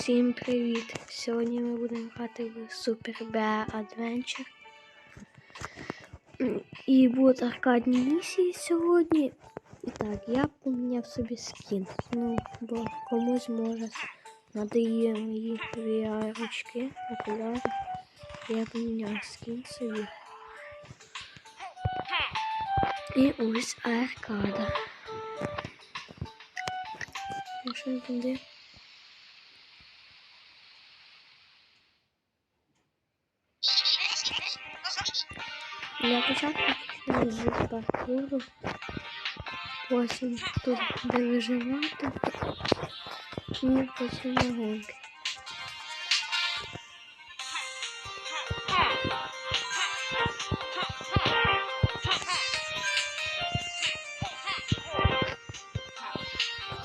Всім привіт! Сьогодні ми будемо грати в Super Bear Adventure. М, І будуть аркадні місії сьогодні. І так, я поміняв собі скін. Ну, бо комусь може надає мої VR-очки, окуляри. Я поміняв скін собі. І ось аркада. Ну що туди? Для початку почнемо з паркуру. Потім тут де виживати. І потім на гонки.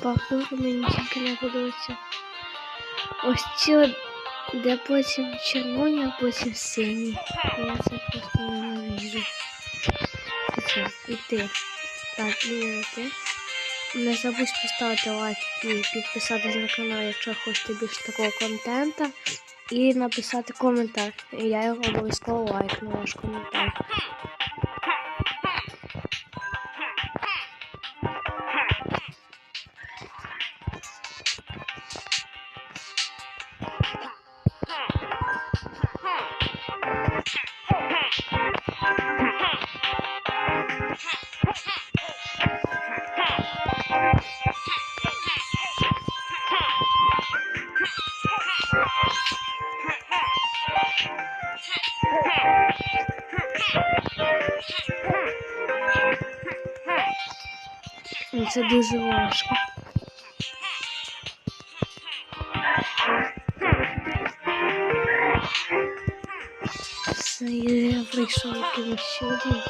Паркур мені тільки не подобається. Ось ці, де потім червоні, а потім сині. Я це просто ненавижу. Це, і ти. Так, і ти. Не забудь поставити лайк і підписатись на канал, якщо хочете більше такого контента. І написати коментар. Я його обов'язково лайкну ваш коментар. І це дуже важко. Все, я прийшов якимось чудом.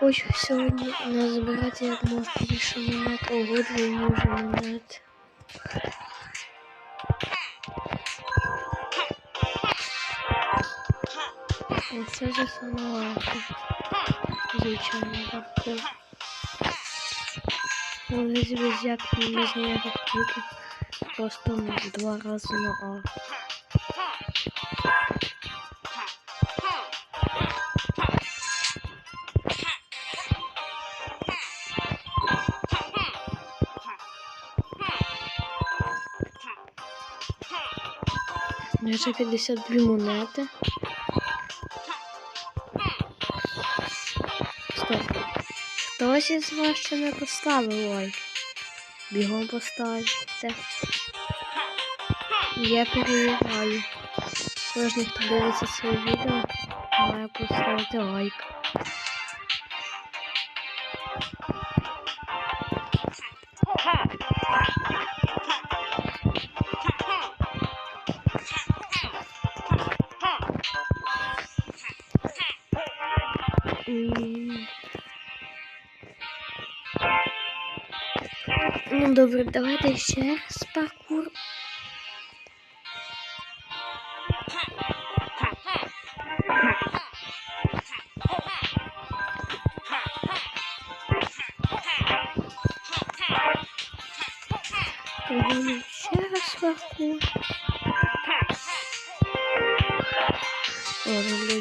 Хочу сьогодні назбирати як можна більше монет. Ого, дві може монет. І Це вже саме важко. Звичайно, паркур. Весь без як без ніяких трюків. Просто два рази на А. Майже 52 монети. Стоп. Хтось із вас ще не поставив лайк. Бігом поставте. Я перевіряю. Кожен, хто дивиться це відео, має поставити лайк.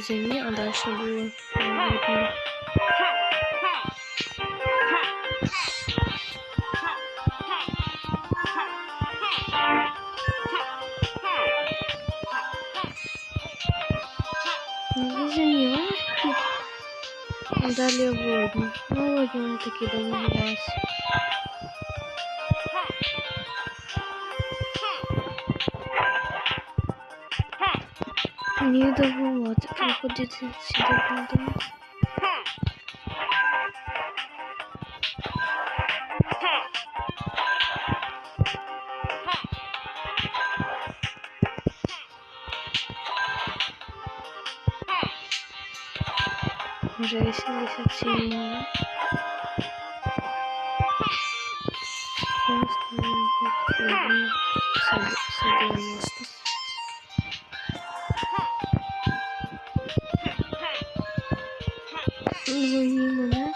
Землі, а легкі. А далі водні. Ну, водні вони такі домовляються. Мені довелося виходити сюди будемо. Уже 87 минут. Сейчас мы будем Kırmızı uyuyayım mı?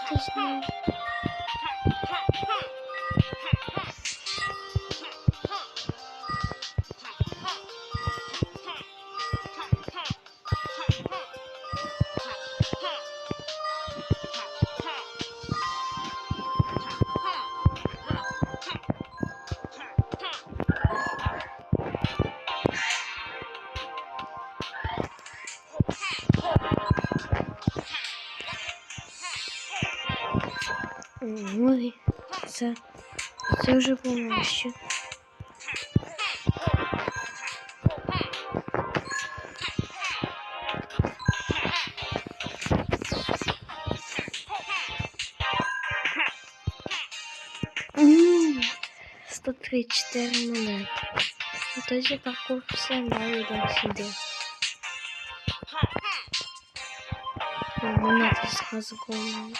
Ой, це, це вже помаще. М, 134 монети. Ну, Тоді паркур все далі йде сюди. Монети зразу головне.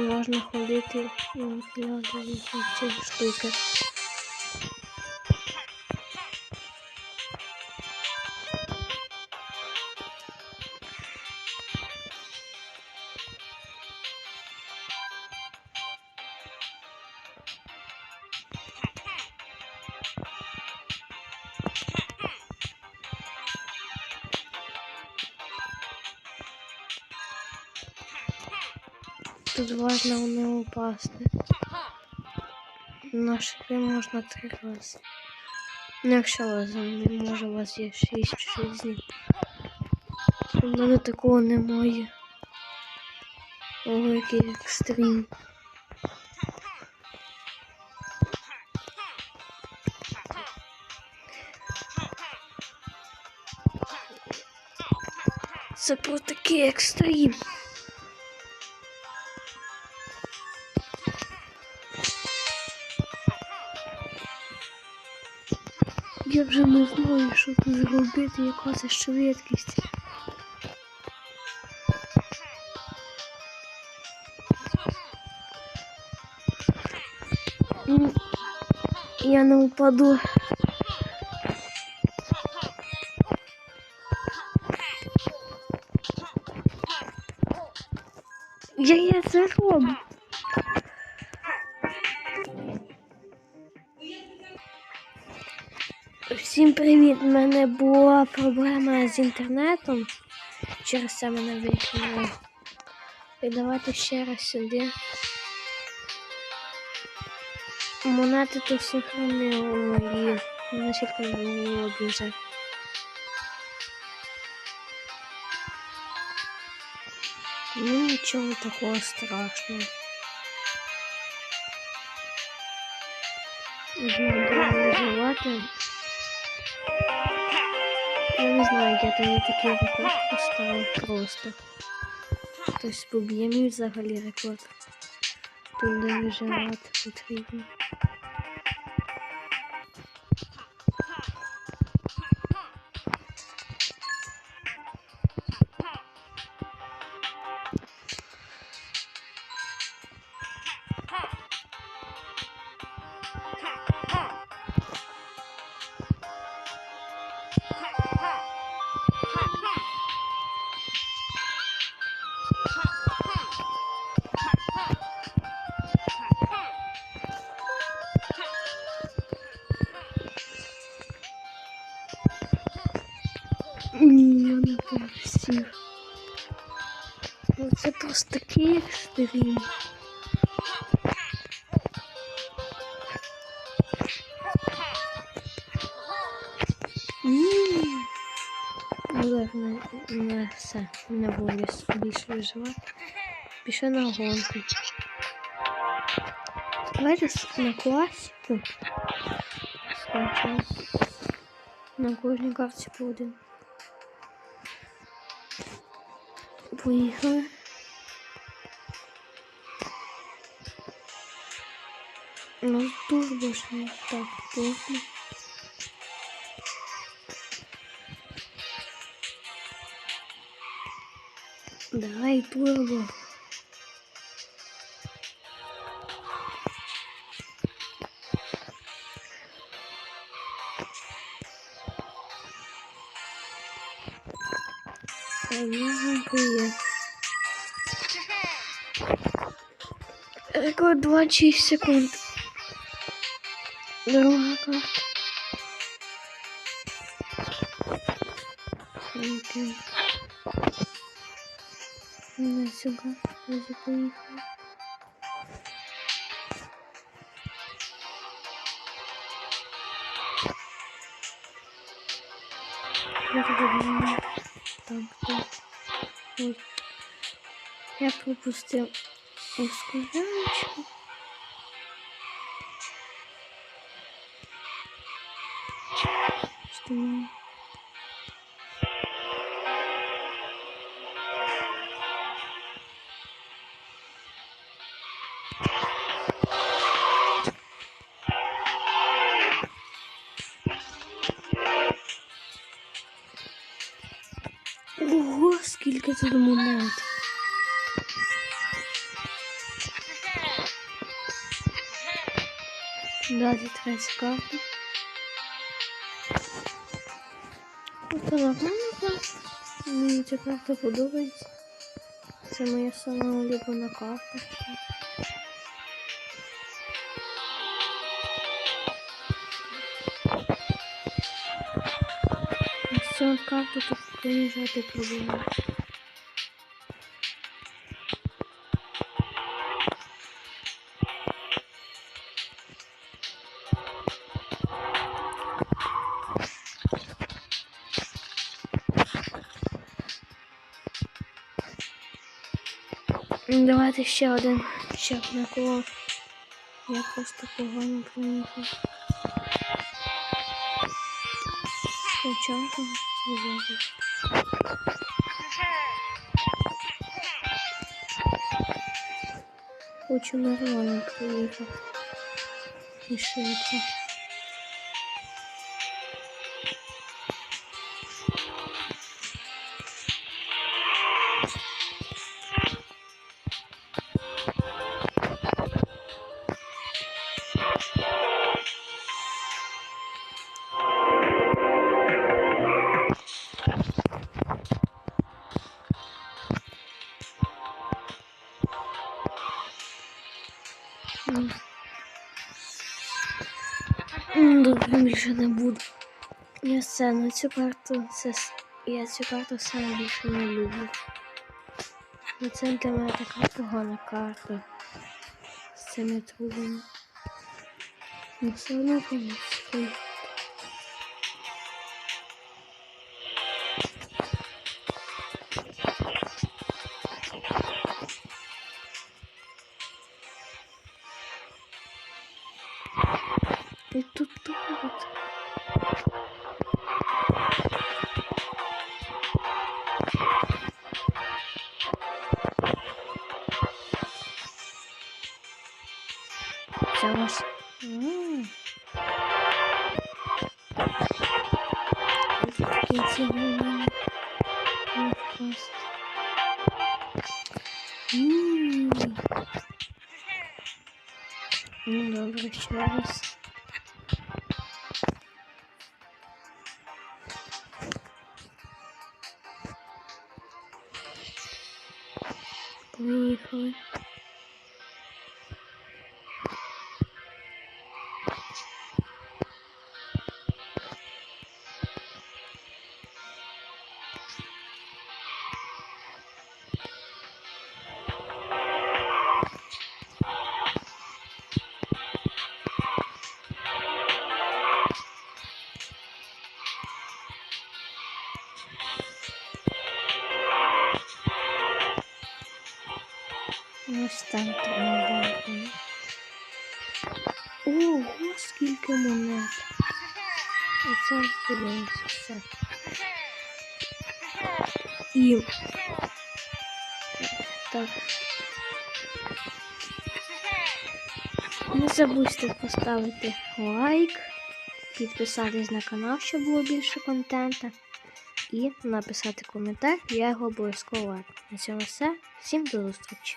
Можна ходити і виглядати ці штуки. Тут важно не упасти. На шипи можна три рази. Ну, якщо вас може у вас є 6 жизней. У мене такого немає. Ого, який екстрім. Це про такий екстрім. Вже не знаю, що тут зробити, яка це швидкість. Я не упаду. Я, я це роблю. Всім привіт! У мене була проблема з інтернетом. Через це мене викинуло. І давайте ще раз сюди. Монети тут сохранили мої. Наскільки було дуже. Ну нічого такого страшного. Знову виживати. Я не знаю, я тоді такий рекорд поставив просто. Хтось поб'є мій взагалі рекорд. Тут де виживати потрібно. Повсів. Ну це просто такий екстрім. М. Ну так, не, все, не буду більше виживати. Пішли на гонку. Давайте на. Спочатку. На кожній карті один. Поїхали. Ну, турбо ж не так поздно. Давай турбо. Рекорд 26 секунд. Друга карта. Окей. На цю карту вже поїхали. Я подумала, так, так. Ой. Я пропустив ускоряющего. Что я... Ого, сколько тут думаю. 23 карта. Це нормальна карта. Мені ця карта подобається. Це моя сама улюблена карта. Ось цю карту тут понижати проблеми. Давайте ще один чек на коло. Я просто погано проїхав. Спочатку вивозив. Хочу нормально проїхав. І швидко. М, Добре, більше не буду. Я все на цю карту, це я цю карту саме більше не люблю. Ну це для мене така погана карта з цими трубами. Ну все одно поміською. В кінці головне не впасти. М. Ну добре, ще раз. Ого, скільки монет. Оце здивується все. І так. Не забудьте поставити лайк, підписатись на канал, щоб було більше контенту. І написати коментар, я його обов'язково лайк. На цьому все. Всім до зустрічі!